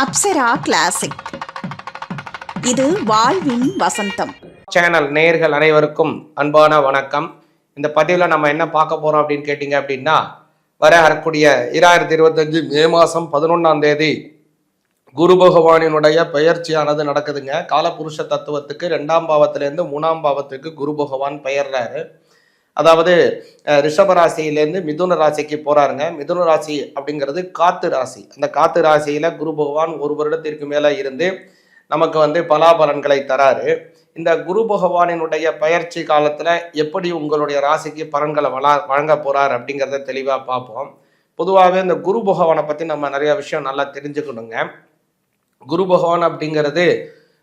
Apsara classic இது வாழ்வின் வசந்தம். Channel நேயர்கள் அனைவருக்கும் அன்பான வணக்கம். இந்த பதிவில் நம்ம என்ன பார்க்க போறோம் அப்படின்னு கேட்டிங்க அப்படின்னா வர வரக்கூடிய இராயிரத்தி இருபத்தஞ்சு மே மாதம் பதினொன்றாம் தேதி குரு பகவானினுடைய பெயர்ச்சியானது நடக்குதுங்க. காலபுருஷ தத்துவத்துக்கு ரெண்டாம் பாவத்திலேருந்து மூணாம் பாவத்துக்கு குரு பகவான் பெயர்றாரு. அதாவது ரிஷபராசியிலேருந்து மிதுன ராசிக்கு போகிறாருங்க மிதுன ராசி அப்படிங்கிறது காத்து ராசி. அந்த காத்து ராசியில் குரு பகவான் ஒரு வருடத்திற்கு மேலே இருந்து நமக்கு வந்து பலாபலன்களை தராரு. இந்த குரு பகவானினுடைய பயிற்சி காலத்தில் எப்படி உங்களுடைய ராசிக்கு பலன்களை வளா வழங்க போகிறார் அப்படிங்கிறத தெளிவாக பார்ப்போம். பொதுவாகவே இந்த குரு பகவானை பற்றி நம்ம நிறைய விஷயம் நல்லா தெரிஞ்சுக்கணுங்க. குரு பகவான் அப்படிங்கிறது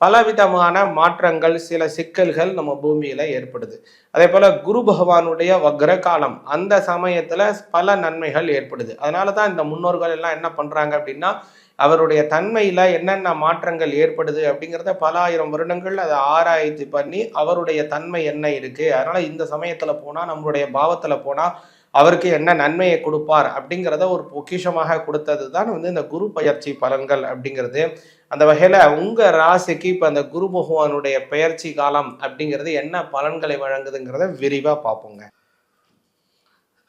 பலவிதமான மாற்றங்கள் சில சிக்கல்கள் நம்ம பூமியில ஏற்படுது. அதே போல குரு பகவானுடைய வக்ர காலம் அந்த சமயத்துல பல நன்மைகள் ஏற்படுது. அதனால தான் இந்த முன்னோர்கள் எல்லாம் என்ன பண்றாங்க அப்படின்னா அவருடைய தன்மையில என்னென்ன மாற்றங்கள் ஏற்படுது அப்படிங்கிறத பல ஆயிரம் வருடங்கள் அதை ஆராய்ச்சி பண்ணி அவருடைய தன்மை என்ன இருக்கு அதனால இந்த சமயத்துல போனா நம்மளுடைய பாவத்துல போனா அவருக்கு என்ன நன்மையை கொடுப்பார் அப்படிங்கிறத ஒரு பொக்கிஷமாக கொடுத்தது தான் வந்து இந்த குரு பயிற்சி பலன்கள் அப்படிங்கிறது. அந்த வகையில உங்க ராசிக்கு இப்ப அந்த குரு பகவானுடைய பெயர்ச்சி காலம் அப்படிங்கிறது என்ன பலன்களை வழங்குதுங்கிறத விரிவா பார்ப்போங்க.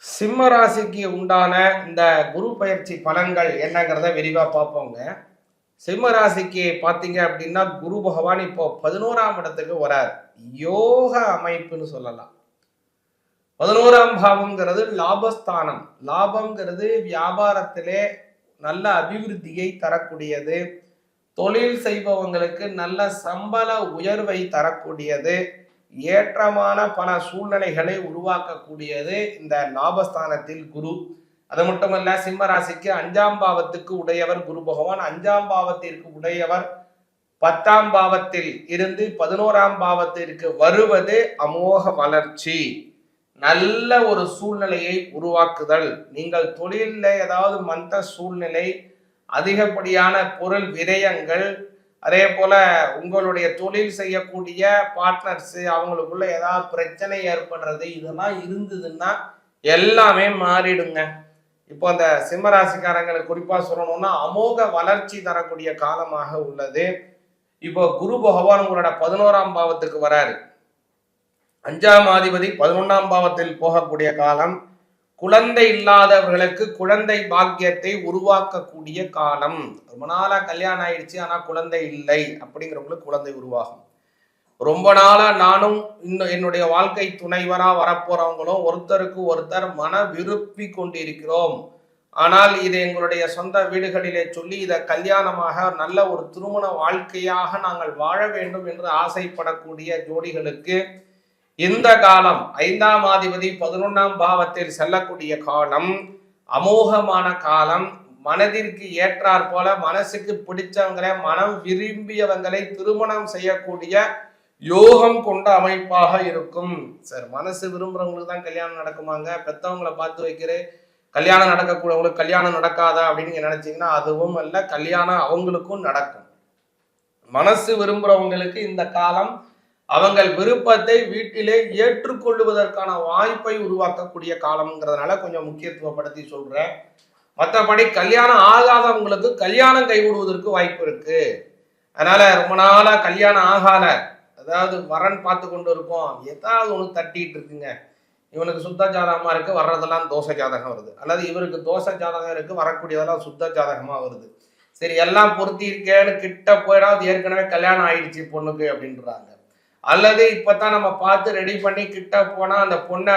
சிம்ம ராசிக்கு உண்டான இந்த குரு பயிற்சி பலன்கள் என்னங்கிறத விரிவா பார்ப்போங்க. சிம்ம ராசிக்கு பார்த்தீங்க அப்படின்னா குரு பகவான் இப்போ பதினோராம் இடத்துக்கு வரார். யோக அமைப்புன்னு சொல்லலாம். பதினோராம் பாவம்ங்கிறது லாபஸ்தானம். லாபம்ங்கிறது வியாபாரத்திலே நல்ல அபிவிருத்தியை தரக்கூடியது. தொழில் செய்பவங்களுக்கு நல்ல சம்பள உயர்வை தரக்கூடியது ஏற்றமான பல சூழ்நிலைகளை உருவாக்கக்கூடியது இந்த லாபஸ்தானத்தில் குரு. அது மட்டுமல்ல சிம்ம ராசிக்கு அஞ்சாம் பாவத்துக்கு உடையவர் குரு பகவான். அஞ்சாம் பாவத்திற்கு உடையவர் பத்தாம் பாவத்தில் இருந்து பதினோராம் பாவத்திற்கு வருவது அமோக வளர்ச்சி. நல்ல ஒரு சூழ்நிலையை உருவாக்குதல். நீங்கள் தொழிலில் ஏதாவது மந்த சூழ்நிலை அதிகப்படியான பொருள் விரயங்கள் அதே போல உங்களுடைய தொழில் செய்யக்கூடிய பார்ட்னர்ஸ் அவங்களுக்குள்ள ஏதாவது பிரச்சனை ஏற்படுறது இதெல்லாம் இருந்ததுன்னா எல்லாமே மாறிடுங்க. இப்போ அந்த சிம்மராசிக்காரங்களுக்கு குறிப்பா சொல்லணும்னா அமோக வளர்ச்சி தரக்கூடிய காலமாக உள்ளது. இப்போ குரு பகவான் உங்களோட பதினோராம் பாவத்துக்கு வராரு. அஞ்சாம் அதிபதி பதினொன்றாம் பாவத்தில் போகக்கூடிய காலம். குழந்தை இல்லாதவர்களுக்கு குழந்தை பாக்கியத்தை உருவாக்கக்கூடிய காலம். ரொம்ப நாளா கல்யாணம் ஆயிடுச்சு ஆனா குழந்தை இல்லை அப்படிங்கிறவங்களுக்கு குழந்தை உருவாகும். ரொம்ப நாளா நானும் இன்னும் என்னுடைய வாழ்க்கை துணைவரா வரப்போறவங்களும் ஒருத்தருக்கு ஒருத்தர் மன விருப்பி கொண்டிருக்கிறோம். ஆனால் இது எங்களுடைய சொந்த வீடுகளிலே சொல்லி இதை கல்யாணமாக நல்ல ஒரு திருமண வாழ்க்கையாக நாங்கள் வாழ வேண்டும் என்று ஆசைப்படக்கூடிய ஜோடிகளுக்கு இந்த காலம் ஐந்தாம் ஆதிபதி பதினொன்றாம் பாவத்தில் செல்லக்கூடிய காலம் அமோகமான காலம். மனதிற்கு ஏற்றாற் போல மனசுக்கு பிடிச்சவங்களை மனம் விரும்பியவங்களை திருமணம் செய்யக்கூடிய யோகம் கொண்ட அமைப்பாக இருக்கும். சார் மனசு விரும்புறவங்களுக்கு தான் கல்யாணம் நடக்குமாங்க? பெத்தவங்களை பார்த்து வைக்கிறேன் கல்யாணம் நடக்கக்கூடவங்களுக்கு கல்யாணம் நடக்காதா அப்படின்னு நீங்க நினைச்சீங்கன்னா அதுவும் அல்ல கல்யாணம் அவங்களுக்கும் நடக்கும். மனசு விரும்புறவங்களுக்கு இந்த காலம் அவங்கள் விருப்பத்தை வீட்டிலே ஏற்றுக்கொள்வதற்கான வாய்ப்பை உருவாக்கக்கூடிய காலம்ங்கிறதுனால கொஞ்சம் முக்கியத்துவப்படுத்தி சொல்றேன். மற்றபடி கல்யாணம் ஆகாதவங்களுக்கு கல்யாணம் கைவிடுவதற்கு வாய்ப்பு இருக்கு. அதனால ரொம்ப நாளா கல்யாணம் ஆகாத அதாவது வரன் பார்த்து கொண்டு இருக்கோம் ஏதாவது ஒன்று தட்டிட்டு இருக்குங்க. இவனுக்கு சுத்த ஜாதகமா இருக்கு வர்றதெல்லாம் தோசை ஜாதகம் வருது. அல்லது இவருக்கு தோசை ஜாதகம் இருக்கு வரக்கூடியதெல்லாம் சுத்த ஜாதகமா வருது. சரி எல்லாம் பொருத்தி இருக்கேன்னு கிட்ட போயிடா அது ஏற்கனவே கல்யாணம் ஆயிடுச்சு பொண்ணுக்கு அப்படின்றாங்க. அல்லது இப்பதான் நம்ம பார்த்து ரெடி பண்ணி கிட்ட போனா அந்த பொண்ணை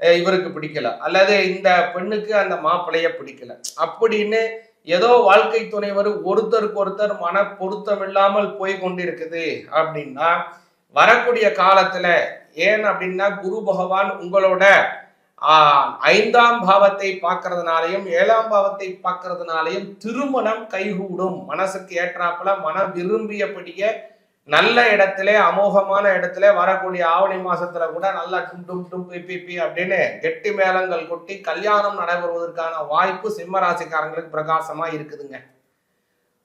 இவருக்கு பிடிக்கல. அல்லது இந்த பெண்ணுக்கு அந்த மாப்பிள்ளைய பிடிக்கல. அப்படின்னு ஏதோ வாழ்க்கை துணைவர் ஒருத்தருக்கு ஒருத்தர் மன பொருத்தம் இல்லாமல் போய் கொண்டிருக்குது அப்படின்னா வரக்கூடிய காலத்துல ஏன் அப்படின்னா குரு பகவான் உங்களோட ஆஹ், ஐந்தாம் பாவத்தை பார்க்கறதுனாலையும் ஏழாம் பாவத்தை பார்க்கறதுனாலையும் திருமணம் கைகூடும். மனசுக்கு ஏற்றாப்புல மன விரும்பியபடியே நல்ல இடத்துல அமோகமான இடத்துல வரக்கூடிய ஆவணி மாசத்துல கூட நல்லா டும் டும் டும் பி பி பி அப்படின்னு கெட்டி மேளங்கள் கொட்டி கல்யாணம் நடைபெறுவதற்கான வாய்ப்பு சிம்ம ராசிக்காரங்களுக்கு பிரகாசமா இருக்குதுங்க.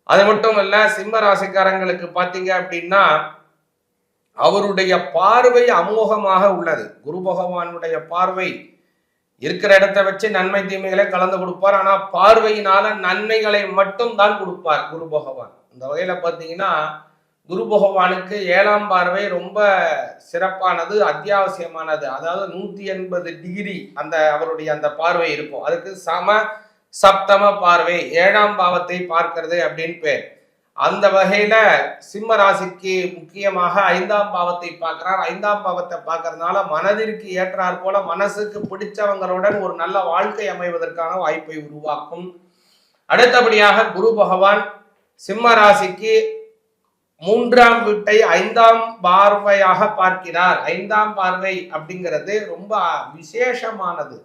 அது மட்டும் இல்ல சிம்ம ராசிக்காரங்களுக்கு பாத்தீங்க அப்படின்னா அவருடைய பார்வை அமோகமாக உள்ளது. குரு பகவானுடைய பார்வை இருக்கிற இடத்த வச்சு நன்மை தீமைகளை கலந்து கொடுப்பார். ஆனா பார்வையினால நன்மைகளை மட்டும் தான் கொடுப்பார் குரு பகவான். இந்த வகையில பாத்தீங்கன்னா குரு பகவானுக்கு ஏழாம் பார்வை ரொம்ப சிறப்பானது அத்தியாவசியமானது. அதாவது நூத்தி எண்பது டிகிரி அந்த அவருடைய அந்த பார்வை இருக்கும். அதுக்கு சம சப்தம பார்வை ஏழாம் பாவத்தை பார்க்கிறது அப்படின்னு பேர். அந்த வகையில சிம்ம ராசிக்கு முக்கியமாக ஐந்தாம் பாவத்தை பார்க்கிறார். ஐந்தாம் பாவத்தை பார்க்கறதுனால மனதிற்கு ஏற்றார் போல மனசுக்கு பிடிச்சவங்களுடன் ஒரு நல்ல வாழ்க்கை அமைவதற்கான வாய்ப்பை உருவாக்கும். அடுத்தபடியாக குரு பகவான் சிம்ம ராசிக்கு மூன்றாம் வீட்டை ஐந்தாம் பார்வையாக பார்க்கிறார். ஐந்தாம் பார்வை அப்படிங்கிறது ரொம்ப விசேஷமானது.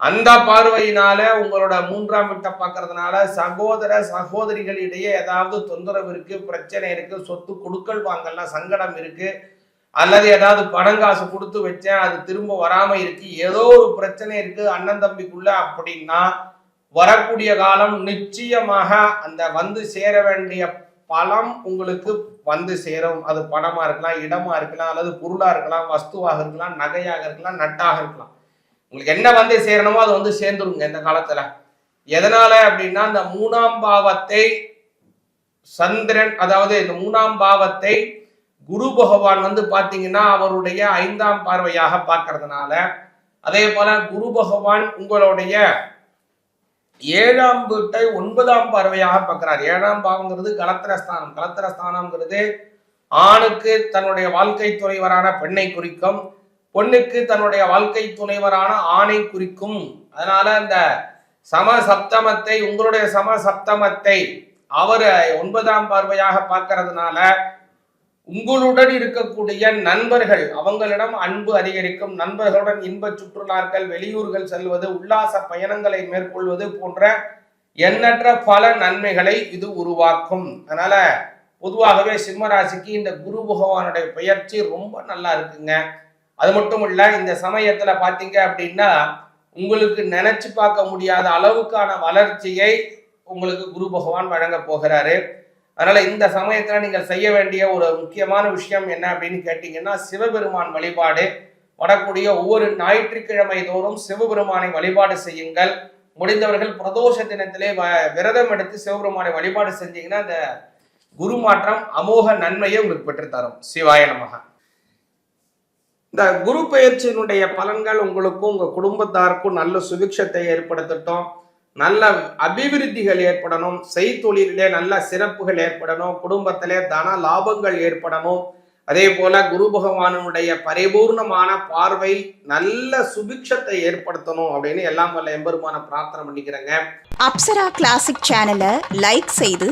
அந்த பார்வையினால உங்களோட மூன்றாம் வீட்டை பார்க்கறதுனால சகோதர சகோதரிகளிடையே ஏதாவது தொந்தரவு இருக்கு பிரச்சனை இருக்கு சொத்து கொடுக்கல் வாங்கலாம் சங்கடம் இருக்கு அல்லது ஏதாவது பணங்காசு கொடுத்து வச்சேன் அது திரும்ப வராம இருக்கு ஏதோ ஒரு பிரச்சனை இருக்கு அண்ணன் தம்பிக்குள்ள அப்படின்னா வரக்கூடிய காலம் நிச்சயமாக அந்த வந்து சேர வேண்டிய பலம் உங்களுக்கு வந்து சேரும். அது பணமா இருக்கலாம் இடமா இருக்கலாம் அல்லது பொருளா இருக்கலாம் வஸ்துவாக இருக்கலாம் நகையாக இருக்கலாம் நட்டாக இருக்கலாம். உங்களுக்கு என்ன வந்து சேரணுமோ அது வந்து சேர்ந்துருங்க இந்த காலத்துல. எதனால அப்படின்னா இந்த மூணாம் பாவத்தை சந்திரன் அதாவது இந்த மூணாம் பாவத்தை குரு பகவான் வந்து பாத்தீங்கன்னா அவருடைய ஐந்தாம் பார்வையாக பார்க்கறதுனால அதே போல குரு பகவான் உங்களுடைய ஏழாம் வீட்டை ஒன்பதாம் பார்வையாக பார்க்கிறார். ஏழாம் பாவங்கிறது கலத்திரஸ்தானம். கலத்திரஸ்தானம்ங்கிறது ஆணுக்கு தன்னுடைய வாழ்க்கை துணைவரான பெண்ணை குறிக்கும் பொண்ணுக்கு தன்னுடைய வாழ்க்கை துணைவரான ஆணை குறிக்கும். அதனால அந்த சம சப்தமத்தை உங்களுடைய சம சப்தமத்தை அவர் ஒன்பதாம் பார்வையாக பார்க்கறதுனால உங்களுடன் இருக்கக்கூடிய நண்பர்கள் அவங்களிடம் அன்பு அதிகரிக்கும் நண்பர்களுடன் இன்ப சுற்றுலாக்கள் வெளியூர்கள் செல்வது உல்லாச பயணங்களை மேற்கொள்வது போன்ற எண்ணற்ற பல நன்மைகளை இது உருவாக்கும். அதனால பொதுவாகவே சிம்ம ராசிக்கு இந்த குரு பகவானுடைய பயிற்சி ரொம்ப நல்லா இருக்குங்க. அது மட்டும் இல்ல இந்த சமயத்துல பாத்தீங்க அப்படின்னா உங்களுக்கு நினைச்சு பார்க்க முடியாத அளவுக்கான வளர்ச்சியை உங்களுக்கு குரு பகவான் வழங்க போகிறாரு. அதனால இந்த சமயத்துல நீங்கள் செய்ய வேண்டிய ஒரு முக்கியமான விஷயம் என்ன அப்படின்னு கேட்டீங்கன்னா சிவபெருமான் வழிபாடு. வரக்கூடிய ஒவ்வொரு ஞாயிற்றுக்கிழமை தோறும் சிவபெருமானை வழிபாடு செய்யுங்கள். முடிந்தவர்கள் பிரதோஷ தினத்திலே வ- விரதம் எடுத்து சிவபெருமானை வழிபாடு செஞ்சீங்கன்னா அந்த குரு மாற்றம் அமோக நன்மையை உங்களுக்கு பெற்றுத்தரும். சிவாய நமக. இந்த குரு பயிற்சியினுடைய பலன்கள் உங்களுக்கும் உங்க குடும்பத்தாருக்கும் நல்ல சுபிக்ஷத்தை ஏற்படுத்தட்டும். நல்ல அபிவிருத்திகள் ஏற்படணும் செய்தொழிலே நல்ல சிறப்புகள் ஏற்படணும் குடும்பத்திலே தன லாபங்கள் ஏற்படணும். அதே போல குரு பகவானுடைய பரிபூர்ணமான பார்வை நல்ல சுபிக்ஷத்தை ஏற்படுத்தணும் அப்படின்னு எல்லாம் வல்ல எம்பெருமான பிரார்த்தனை பண்ணிக்கிறேங்க. அப்சரா கிளாசிக் சேனலை லைக் செய்து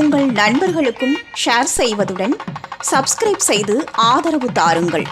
உங்கள் நண்பர்களுக்கும் ஷேர் செய்வதுடன் சப்ஸ்கிரைப் செய்து ஆதரவு தாருங்கள்.